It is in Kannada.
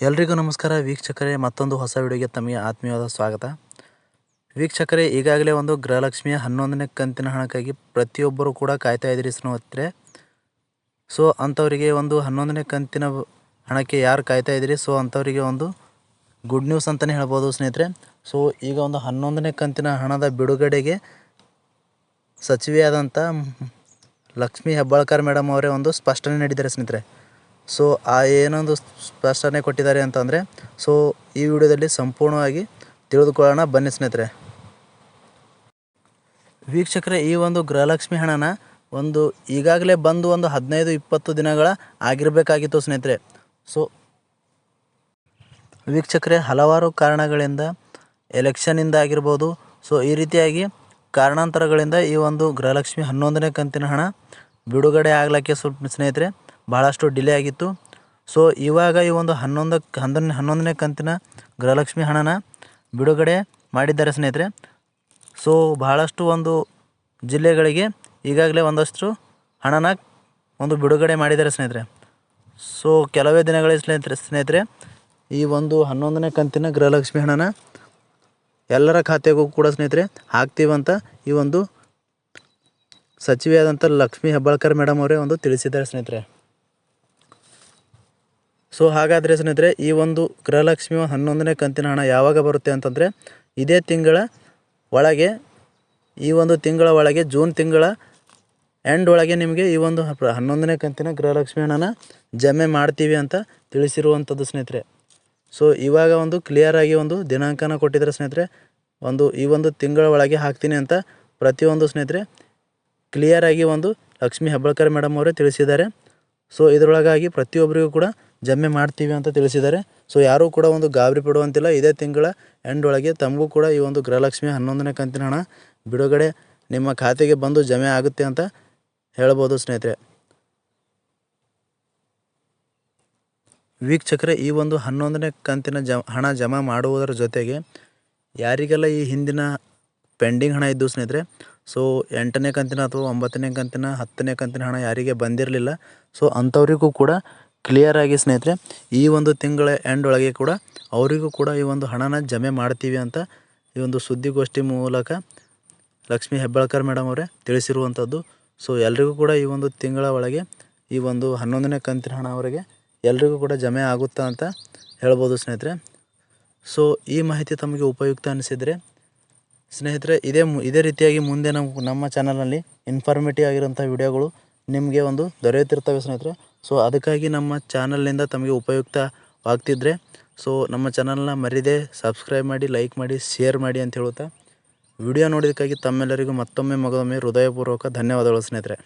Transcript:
ಎಲ್ರಿಗೂ ನಮಸ್ಕಾರ. ವೀಕ್ಷಕರೇ, ಮತ್ತೊಂದು ಹೊಸ ವಿಡಿಯೋಗೆ ತಮಗೆ ಆತ್ಮೀಯವಾದ ಸ್ವಾಗತ. ವೀಕ್ಷಕರೇ, ಈಗಾಗಲೇ ಒಂದು ಗೃಹಲಕ್ಷ್ಮಿಯ ಹನ್ನೊಂದನೇ ಕಂತಿನ ಹಣಕ್ಕಾಗಿ ಪ್ರತಿಯೊಬ್ಬರು ಕೂಡ ಕಾಯ್ತಾ ಇದ್ದೀರಿ ಸ್ನೇಹಿತರೆ. ಸೊ ಅಂಥವರಿಗೆ ಒಂದು ಹನ್ನೊಂದನೇ ಕಂತಿನ ಹಣಕ್ಕೆ ಯಾರು ಕಾಯ್ತಾ ಇದ್ದೀರಿ? ಸೊ ಅಂಥವರಿಗೆ ಒಂದು ಗುಡ್ ನ್ಯೂಸ್ ಅಂತಲೇ ಹೇಳ್ಬೋದು ಸ್ನೇಹಿತರೆ. ಸೊ ಈಗ ಒಂದು ಹನ್ನೊಂದನೇ ಕಂತಿನ ಹಣದ ಬಿಡುಗಡೆಗೆ ಸಚಿವೆಯಾದಂಥ ಲಕ್ಷ್ಮೀ ಹೆಬ್ಬಾಳ್ಕರ್ ಮೇಡಮ್ ಅವರೇ ಒಂದು ಸ್ಪಷ್ಟನೆ ನೀಡಿದ್ದಾರೆ ಸ್ನೇಹಿತರೆ. ಸೊ ಆ ಏನೊಂದು ಸ್ಪಷ್ಟನೆ ಕೊಟ್ಟಿದ್ದಾರೆ ಅಂತಂದರೆ, ಸೊ ಈ ವಿಡಿಯೋದಲ್ಲಿ ಸಂಪೂರ್ಣವಾಗಿ ತಿಳಿದುಕೊಳ್ಳೋಣ. ಬನ್ನಿ ಸ್ನೇಹಿತರೆ. ವೀಕ್ಷಕರೇ, ಈ ಒಂದು ಗೃಹಲಕ್ಷ್ಮಿ ಹಣನ ಒಂದು ಈಗಾಗಲೇ ಬಂದು ಒಂದು ಹದಿನೈದು, ಇಪ್ಪತ್ತು ದಿನಗಳ ಆಗಿರಬೇಕಾಗಿತ್ತು ಸ್ನೇಹಿತರೆ. ಸೊ, ವೀಕ್ಷಕರೇ, ಹಲವಾರು ಕಾರಣಗಳಿಂದ ಎಲೆಕ್ಷನಿಂದ ಆಗಿರ್ಬೋದು, ಸೊ ಈ ರೀತಿಯಾಗಿ ಕಾರಣಾಂತರಗಳಿಂದ ಈ ಒಂದು ಗೃಹಲಕ್ಷ್ಮಿ ಹನ್ನೊಂದನೇ ಕಂತಿನ ಹಣ ಬಿಡುಗಡೆ ಆಗಲಿಕ್ಕೆ ಸ್ವಲ್ಪ ಸ್ನೇಹಿತರೆ ಭಾಳಷ್ಟು ಡಿಲೇ ಆಗಿತ್ತು. ಸೊ ಇವಾಗ ಈ ಒಂದು ಹನ್ನೊಂದು, ಹನ್ನೊಂದನೇ ಕಂತಿನ ಗೃಹಲಕ್ಷ್ಮಿ ಹಣನ ಬಿಡುಗಡೆ ಮಾಡಿದ್ದಾರೆ ಸ್ನೇಹಿತರೆ. ಸೊ ಬಹಳಷ್ಟು ಒಂದು ಜಿಲ್ಲೆಗಳಿಗೆ ಈಗಾಗಲೇ ಒಂದಷ್ಟು ಹಣನ ಒಂದು ಬಿಡುಗಡೆ ಮಾಡಿದ್ದಾರೆ ಸ್ನೇಹಿತರೆ. ಸೊ ಕೆಲವೇ ದಿನಗಳಲ್ಲಿ ಸ್ನೇಹಿತರೆ ಸ್ನೇಹಿತರೆ, ಈ ಒಂದು ಹನ್ನೊಂದನೇ ಕಂತಿನ ಗೃಹಲಕ್ಷ್ಮಿ ಹಣನ ಎಲ್ಲರ ಖಾತೆಗೂ ಕೂಡ ಸ್ನೇಹಿತರೆ ಹಾಕ್ತೀವಂತ ಈ ಒಂದು ಸಚಿವೆಯಾದಂಥ ಲಕ್ಷ್ಮೀ ಹೆಬ್ಬಾಳ್ಕರ್ ಮೇಡಮ್ ಅವರೇ ಒಂದು ತಿಳಿಸಿದ್ದಾರೆ ಸ್ನೇಹಿತರೆ. ಸೊ ಹಾಗಾದರೆ ಸ್ನೇಹಿತರೆ, ಈ ಒಂದು ಗೃಹಲಕ್ಷ್ಮಿಯ ಹನ್ನೊಂದನೇ ಕಂತಿನ ಹಣ ಯಾವಾಗ ಬರುತ್ತೆ ಅಂತಂದರೆ, ಇದೇ ತಿಂಗಳ ಒಳಗೆ, ಈ ಒಂದು ತಿಂಗಳ ಒಳಗೆ, ಜೂನ್ ತಿಂಗಳ ಎಂಡ್ ಒಳಗೆ ನಿಮಗೆ ಈ ಒಂದು ಹನ್ನೊಂದನೇ ಕಂತಿನ ಗೃಹಲಕ್ಷ್ಮಿ ಹಣನ ಜಮೆ ಮಾಡ್ತೀವಿ ಅಂತ ತಿಳಿಸಿರುವಂಥದ್ದು ಸ್ನೇಹಿತರೆ. ಸೊ ಇವಾಗ ಒಂದು ಕ್ಲಿಯರ್ ಆಗಿ ಒಂದು ದಿನಾಂಕನ ಕೊಟ್ಟಿದ್ದಾರೆ ಸ್ನೇಹಿತರೆ, ಒಂದು ಈ ಒಂದು ತಿಂಗಳ ಒಳಗೆ ಹಾಕ್ತೀನಿ ಅಂತ ಪ್ರತಿಯೊಂದು ಸ್ನೇಹಿತರೆ ಕ್ಲಿಯರ್ ಆಗಿ ಒಂದು ಲಕ್ಷ್ಮೀ ಹೆಬ್ಬಾಳ್ಕರ್ ಮೇಡಮ್ ಅವರೇ ತಿಳಿಸಿದ್ದಾರೆ. ಸೊ ಇದರೊಳಗಾಗಿ ಪ್ರತಿಯೊಬ್ಬರಿಗೂ ಕೂಡ ಜಮೆ ಮಾಡ್ತೀವಿ ಅಂತ ತಿಳಿಸಿದ್ದಾರೆ. ಸೊ ಯಾರೂ ಕೂಡ ಒಂದು ಗಾಬರಿ ಪಡುವಂತಿಲ್ಲ. ಇದೇ ತಿಂಗಳ ಎಂಡ್ ಒಳಗೆ ತಮಗೂ ಕೂಡ ಈ ಒಂದು ಗೃಹಲಕ್ಷ್ಮಿ ಹನ್ನೊಂದನೇ ಕಂತಿನ ಹಣ ಬಿಡುಗಡೆ ನಿಮ್ಮ ಖಾತೆಗೆ ಬಂದು ಜಮೆ ಆಗುತ್ತೆ ಅಂತ ಹೇಳ್ಬೋದು ಸ್ನೇಹಿತರೆ. ವೀಕ್ಷಕರೇ, ಈ ಒಂದು ಹನ್ನೊಂದನೇ ಕಂತಿನ ಜ, ಹಣ ಜಮಾ ಮಾಡುವುದರ ಜೊತೆಗೆ ಯಾರಿಗೆಲ್ಲ ಈ ಹಿಂದಿನ ಪೆಂಡಿಂಗ್ ಹಣ ಇದ್ದು ಸ್ನೇಹಿತರೆ ಸೊ ಎಂಟನೇ ಕಂತಿನ ಅಥವಾ ಒಂಬತ್ತನೇ ಕಂತಿನ, ಹತ್ತನೇ ಕಂತಿನ ಹಣ ಯಾರಿಗೆ ಬಂದಿರಲಿಲ್ಲ ಸೊ ಅಂಥವರಿಗೂ ಕೂಡ ಕ್ಲಿಯರ್ ಆಗಿ ಸ್ನೇಹಿತರೆ, ಈ ಒಂದು ತಿಂಗಳ ಎಂಡ್ ಒಳಗೆ ಕೂಡ ಅವರಿಗೂ ಕೂಡ ಈ ಒಂದು ಹಣನ ಜಮೆ ಮಾಡ್ತೀವಿ ಅಂತ ಈ ಒಂದು ಸುದ್ದಿಗೋಷ್ಠಿ ಮೂಲಕ ಲಕ್ಷ್ಮೀ ಹೆಬ್ಬಾಳ್ಕರ್ ಮೇಡಮ್ ಅವರೇ ತಿಳಿಸಿರುವಂಥದ್ದು ಸೊ ಎಲ್ರಿಗೂ ಕೂಡ ಈ ಒಂದು ತಿಂಗಳ ಒಳಗೆ ಈ ಒಂದು ಹನ್ನೊಂದನೇ ಕಂತಿನ ಹಣ ಅವರಿಗೆ ಎಲ್ರಿಗೂ ಕೂಡ ಜಮೆ ಆಗುತ್ತಾ ಅಂತ ಹೇಳ್ಬೋದು ಸ್ನೇಹಿತರೆ. ಸೊ ಈ ಮಾಹಿತಿ ತಮಗೆ ಉಪಯುಕ್ತ ಅನಿಸಿದರೆ, ಸ್ನೇಹಿತರೆ, ಇದೇ ಇದೇ ರೀತಿಯಾಗಿ ಮುಂದೆ ನಮ್ಮ ನಮ್ಮ ಚಾನಲಲ್ಲಿ ಇನ್ಫಾರ್ಮೇಟಿವ್ ಆಗಿರೋಂಥ ವಿಡಿಯೋಗಳು ನಿಮಗೆ ಒಂದು ದೊರೆಯುತ್ತಿರ್ತವೆ ಸ್ನೇಹಿತರೆ. ಸೊ ಅದಕ್ಕಾಗಿ ನಮ್ಮ ಚಾನಲ್ನಿಂದ ತಮಗೆ ಉಪಯುಕ್ತವಾಗ್ತಿದ್ರೆ ಸೊ ನಮ್ಮ ಚಾನಲ್ನ ಮರೀದೆ ಸಬ್ಸ್ಕ್ರೈಬ್ ಮಾಡಿ ಲೈಕ್ ಮಾಡಿ ಶೇರ್ ಮಾಡಿ ಅಂತ ಹೇಳುತ್ತಾ ವಿಡಿಯೋ ನೋಡಿದ್ದಕ್ಕಾಗಿ ತಮ್ಮೆಲ್ಲರಿಗೂ ಮತ್ತೊಮ್ಮೆ ಮಗದೊಮ್ಮೆ ಹೃದಯಪೂರ್ವಕ ಧನ್ಯವಾದಗಳು ಸ್ನೇಹಿತರೆ.